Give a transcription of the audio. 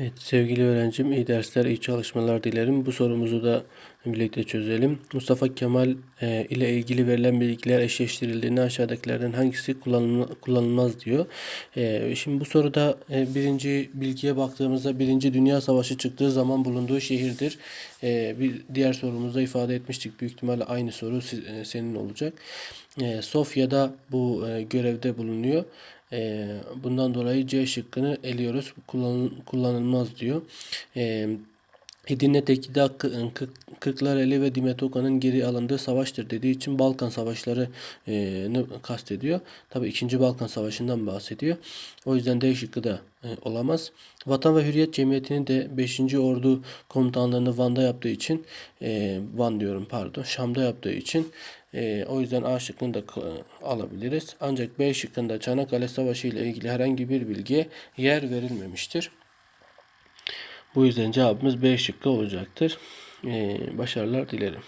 Evet sevgili öğrencim iyi dersler, iyi çalışmalar dilerim. Bu sorumuzu da birlikte çözelim. Mustafa Kemal e, ile ilgili verilen bilgiler eşleştirildiğinde aşağıdakilerden hangisi kullanılma- kullanılmaz diyor. E, şimdi bu soruda e, birinci bilgiye baktığımızda Birinci Dünya Savaşı çıktığı zaman bulunduğu şehirdir. E, bir diğer sorumuzda ifade etmiştik. Büyük ihtimalle aynı soru siz- e, senin olacak. E, Sofya'da bu e, görevde bulunuyor. Ee, bundan dolayı C şıkkını eliyoruz. Kullan, kullanılmaz diyor. Ee, Edirne Tekirdağ, Kı- Kı- Kırklareli ve Dimetoka'nın geri alındığı savaştır dediği için Balkan Savaşları ne kastediyor. Tabi 2. Balkan Savaşı'ndan bahsediyor. O yüzden D şıkkı da olamaz. Vatan ve Hürriyet Cemiyeti'nin de 5. Ordu komutanlığını Van'da yaptığı için Van diyorum pardon Şam'da yaptığı için o yüzden A şıkkını da alabiliriz. Ancak B şıkkında Çanakkale Savaşı ile ilgili herhangi bir bilgiye yer verilmemiştir. Bu yüzden cevabımız B şıkkı olacaktır. Ee, başarılar dilerim.